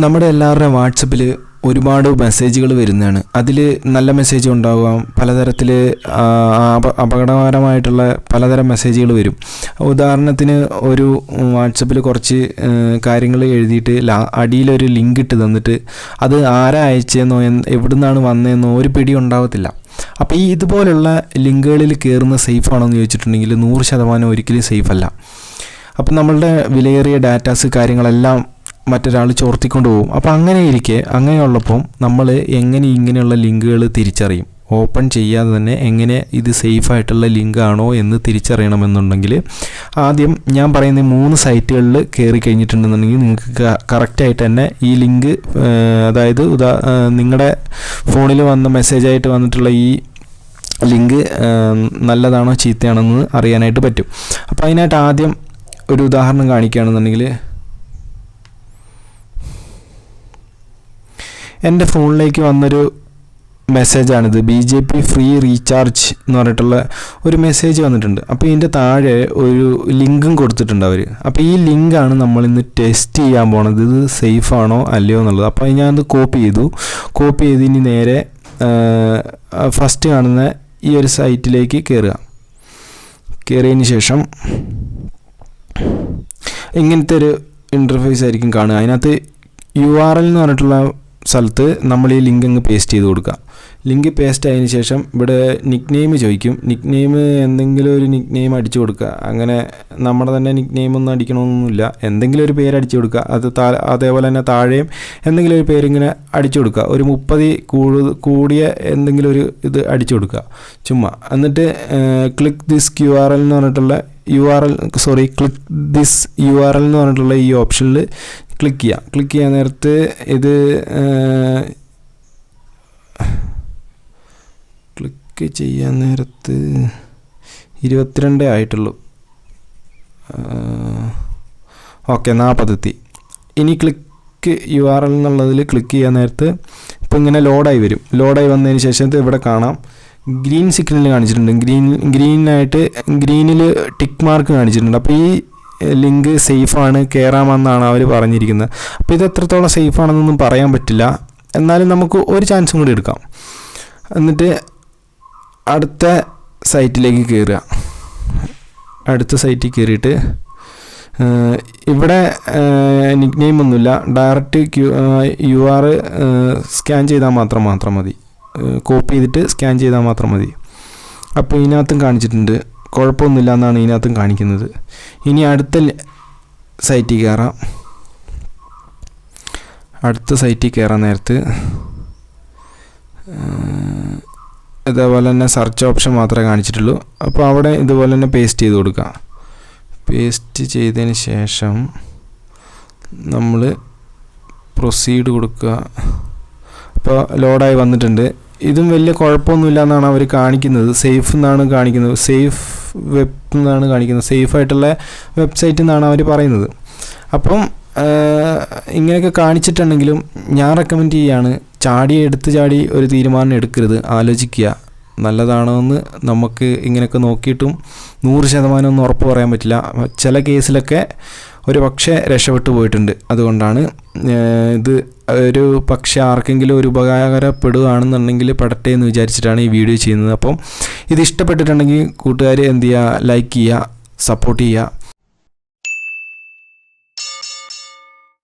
നമ്മുടെ എല്ലാവരുടെയും വാട്സപ്പിൽ ഒരുപാട് മെസ്സേജുകൾ വരുന്നതാണ്. അതിൽ നല്ല മെസ്സേജ് ഉണ്ടാവാം പലതരത്തിൽ അപകടകരമായിട്ടുള്ള പലതരം മെസ്സേജുകൾ വരും. ഉദാഹരണത്തിന് ഒരു വാട്സപ്പിൽ കുറച്ച് കാര്യങ്ങൾ എഴുതിയിട്ട് ലാ അടിയിലൊരു ലിങ്ക് ഇട്ട് തന്നിട്ട് അത് ആരാ അയച്ചതെന്നോ എവിടെ നിന്നാണ് വന്നതെന്നോ ഒരു പിടി ഉണ്ടാവത്തില്ല. അപ്പോൾ ഈ ഇതുപോലുള്ള ലിങ്കുകളിൽ കയറുന്ന സേഫ് ആണോ എന്ന് ചോദിച്ചിട്ടുണ്ടെങ്കിൽ നൂറ് ശതമാനം ഒരിക്കലും സേഫ് അല്ല. അപ്പം നമ്മളുടെ വിലയേറിയ ഡാറ്റാസ് കാര്യങ്ങളെല്ലാം മറ്റൊരാൾ ചോർത്തിക്കൊണ്ട് പോകും. അപ്പോൾ അങ്ങനെ ഇരിക്കെ അങ്ങനെയുള്ളപ്പം നമ്മൾ എങ്ങനെ ഇങ്ങനെയുള്ള ലിങ്കുകൾ തിരിച്ചറിയും? ഓപ്പൺ ചെയ്യാതെ തന്നെ എങ്ങനെ ഇത് സേഫ് ആയിട്ടുള്ള ലിങ്ക് ആണോ എന്ന് തിരിച്ചറിയണമെന്നുണ്ടെങ്കിൽ ആദ്യം ഞാൻ പറയുന്ന മൂന്ന് സൈറ്റുകളിൽ കയറി കഴിഞ്ഞിട്ടുണ്ടെന്നുണ്ടെങ്കിൽ നിങ്ങൾക്ക് കറക്റ്റായിട്ട് തന്നെ ഈ ലിങ്ക് അതായത് ഉദാ നിങ്ങളുടെ ഫോണിൽ വന്ന മെസ്സേജായിട്ട് വന്നിട്ടുള്ള ഈ ലിങ്ക് നല്ലതാണോ ചീത്തയാണോ എന്ന് അറിയാനായിട്ട് പറ്റും. അപ്പോൾ അതിനായിട്ട് ആദ്യം ഒരു ഉദാഹരണം കാണിക്കുകയാണെന്നുണ്ടെങ്കിൽ എന്റെ ഫോണിലേക്ക് വന്നൊരു മെസ്സേജാണിത്. B J P free recharge എന്ന് പറഞ്ഞിട്ടുള്ള ഒരു മെസ്സേജ് വന്നിട്ടുണ്ട്. അപ്പോൾ ഇതിന്റെ താഴെ ഒരു ലിങ്കും കൊടുത്തിട്ടുണ്ട് അവർ അപ്പോൾ ഈ ലിങ്കാണ് നമ്മൾ ഇന്ന് ടെസ്റ്റ് ചെയ്യാൻ പോണത്. ഇത് സേഫ് ആണോ അല്ലയോ എന്നുള്ളത്. അപ്പോൾ ഞാനത് കോപ്പി ചെയ്തു. കോപ്പി ചെയ്ത് ഇനി നേരെ ഫസ്റ്റ് കാണുന്ന ഈ ഒരു സൈറ്റിലേക്ക് കയറുക. കയറിയതിന് ശേഷം ഇങ്ങനത്തെ ഒരു ഇന്റർഫേസ് ആയിരിക്കും കാണുക. അതിനകത്ത് യു ആർ എൽ എന്ന് പറഞ്ഞിട്ടുള്ള സ്ഥലത്ത് നമ്മൾ ഈ ലിങ്ക് അങ്ങ് പേസ്റ്റ് ചെയ്ത് കൊടുക്കുക. ലിങ്ക് പേസ്റ്റ് ആയതിനു ശേഷം ഇവിടെ നിക് നെയിം ചോദിക്കും. നിക് നെയിം എന്തെങ്കിലും ഒരു നിക് നെയിം അടിച്ചു കൊടുക്കുക. അങ്ങനെ നമ്മുടെ തന്നെ നിക് നെയിം ഒന്നും അടിക്കണമെന്നൊന്നുമില്ല. എന്തെങ്കിലും ഒരു പേര് അടിച്ചു കൊടുക്കുക. അത് താ അതേപോലെ തന്നെ താഴെയും എന്തെങ്കിലും ഒരു പേരിങ്ങനെ അടിച്ചു കൊടുക്കുക. ഒരു മുപ്പത് കൂടിയ എന്തെങ്കിലും ഒരു ഇത് അടിച്ചു കൊടുക്കുക. ചുമ്മാ. എന്നിട്ട് click this Q R L എന്ന് പറഞ്ഞിട്ടുള്ള U R L sorry click this U R L എന്ന് പറഞ്ഞിട്ടുള്ള ഈ ഓപ്ഷനിൽ ക്ലിക്ക് ചെയ്യുക ക്ലിക്ക് ചെയ്യാൻ നേരത്ത് ഇത് ക്ലിക്ക് ചെയ്യാൻ നേരത്ത് ഇരുപത്തിരണ്ടേ ആയിട്ടുള്ളൂ. ഓക്കെ നാൽപ്പതെത്തി ഇനി ക്ലിക്ക് യു ആർ എൽ എന്നുള്ളതിൽ ക്ലിക്ക് ചെയ്യാൻ നേരത്ത് ഇപ്പോൾ ഇങ്ങനെ ലോഡായി വരും. ലോഡായി വന്നതിന് ശേഷം ഇത് ഇവിടെ കാണാം. ഗ്രീൻ സിഗ്നൽ കാണിച്ചിട്ടുണ്ട്. ഗ്രീൻ ഗ്രീനായിട്ട് ഗ്രീനിൽ ടിക്ക് മാർക്ക് കാണിച്ചിട്ടുണ്ട്. അപ്പോൾ ഈ ലിങ്ക് സേഫാണ് കയറാമെന്നാണ് അവർ പറഞ്ഞിരിക്കുന്നത്. അപ്പോൾ ഇത് എത്രത്തോളം സേഫാണെന്നൊന്നും പറയാൻ പറ്റില്ല. എന്നാലും നമുക്ക് ഒരു ചാൻസും കൂടി എടുക്കാം. എന്നിട്ട് അടുത്ത സൈറ്റിലേക്ക് കയറുക അടുത്ത സൈറ്റിൽ കയറിയിട്ട് ഇവിടെ നിക് ഒന്നുമില്ല. Direct Q U R scan ചെയ്താൽ മാത്രം മാത്രം മതി. കോപ്പി ചെയ്തിട്ട് സ്കാൻ ചെയ്താൽ മാത്രം മതി. അപ്പോൾ ഇതിനകത്തും കാണിച്ചിട്ടുണ്ട്. കുഴപ്പമൊന്നുമില്ല എന്നാണ് ഇതിനകത്തും കാണിക്കുന്നത്. ഇനി അടുത്ത സൈറ്റിൽ കയറാം. അടുത്ത സൈറ്റിൽ കയറാൻ നേരത്ത്. ഇതേപോലെ തന്നെ സെർച്ച് ഓപ്ഷൻ മാത്രമേ കാണിച്ചിട്ടുള്ളൂ. അപ്പോൾ അവിടെ ഇതുപോലെ തന്നെ പേസ്റ്റ് ചെയ്ത് കൊടുക്കുക പേസ്റ്റ് ചെയ്തതിന് ശേഷം നമ്മൾ പ്രൊസീഡ് കൊടുക്കുക. അപ്പോൾ ലോഡായി വന്നിട്ടുണ്ട്. ഇതും വലിയ കുഴപ്പമൊന്നുമില്ല എന്നാണ് അവർ കാണിക്കുന്നത്. സേഫ് എന്നാണ് കാണിക്കുന്നത്. സേഫ് വെബ് എന്നാണ് കാണിക്കുന്നത്. സേഫ് ആയിട്ടുള്ള വെബ്സൈറ്റ് എന്നാണ് അവർ പറയുന്നത്. അപ്പം ഇങ്ങനെയൊക്കെ കാണിച്ചിട്ടുണ്ടെങ്കിലും ഞാൻ റെക്കമെൻഡ് ചെയ്യുകയാണ് ചാടി എടുത്ത് ചാടി ഒരു തീരുമാനം എടുക്കരുത്. ആലോചിക്കുക. നല്ലതാണോ എന്ന് നമുക്ക് ഇങ്ങനെയൊക്കെ നോക്കിയിട്ടും നൂറ് ശതമാനം ഒന്നും ഉറപ്പ് പറയാൻ പറ്റില്ല. ചില കേസിലൊക്കെ ഒരു പക്ഷേ രക്ഷപ്പെട്ടു പോയിട്ടുണ്ട്. അതുകൊണ്ടാണ് ഇത് ഒരു പക്ഷേ ആർക്കെങ്കിലും ഒരു ഉപകാരപ്പെടുകയാണെന്നുണ്ടെങ്കിൽ പെടട്ടെ എന്ന് വിചാരിച്ചിട്ടാണ് ഈ വീഡിയോ ചെയ്യുന്നത്. അപ്പം ഇത് ഇഷ്ടപ്പെട്ടിട്ടുണ്ടെങ്കിൽ കൂട്ടുകാർ എന്ത് ചെയ്യുക? ലൈക്ക് ചെയ്യുക സപ്പോർട്ട് ചെയ്യുക.